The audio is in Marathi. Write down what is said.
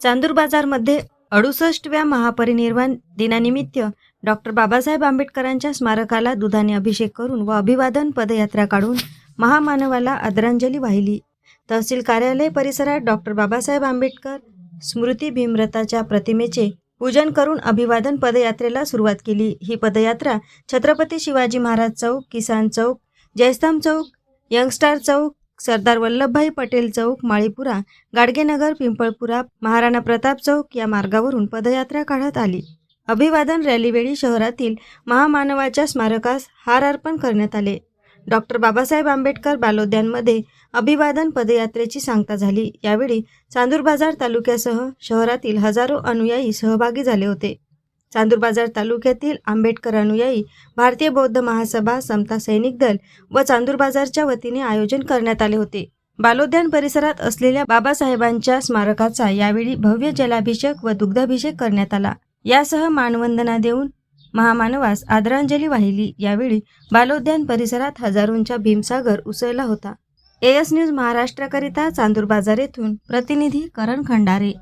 चांदूर बाजारमध्ये अडुसष्टव्या महापरिनिर्वाण दिनानिमित्त डॉक्टर बाबासाहेब आंबेडकरांच्या स्मारकाला दुधाने अभिषेक करून व अभिवादन पदयात्रा काढून महामानवाला आदरांजली वाहिली. तहसील कार्यालय परिसरात डॉक्टर बाबासाहेब आंबेडकर स्मृती भीमरथाच्या प्रतिमेचे पूजन करून अभिवादन पदयात्रेला सुरुवात केली. ही पदयात्रा छत्रपती शिवाजी महाराज चौक किसान चौक जयस्तंभ चौक यंगस्टार चौक सरदार वल्लभभाई पटेल चौक माळीपुरा गाडगेनगर पिंपळपुरा महाराणा प्रताप चौक या मार्गावरून पदयात्रा काढत आली. अभिवादन रॅलीवेळी शहरातील महामानवाच्या स्मारकास हार अर्पण करण्यात आले. डॉक्टर बाबासाहेब आंबेडकर बालोद्यानमध्ये अभिवादन पदयात्रेची सांगता झाली. यावेळी चांदूर बाजार तालुक्यासह शहरातील हजारो अनुयायी सहभागी झाले होते. चांदूरबाजार तालुक्यातील आंबेडकर अनुयायी भारतीय बौद्ध महासभा समता सैनिक दल व चांदूरबाजारच्या वतीने आयोजन करण्यात आले होते. बालोद्यान परिसरात असलेल्या बाबासाहेबांच्या स्मारकाचा यावेळी भव्य जलाभिषेक व दुग्धाभिषेक करण्यात आला. यासह मानवंदना देऊन महामानवास आदरांजली वाहिली. यावेळी बालोद्यान परिसरात हजारोंचा भीमसागर उसळला होता. एएस न्यूज महाराष्ट्राकरिता चांदूर बाजार येथून प्रतिनिधी करण खंडारे.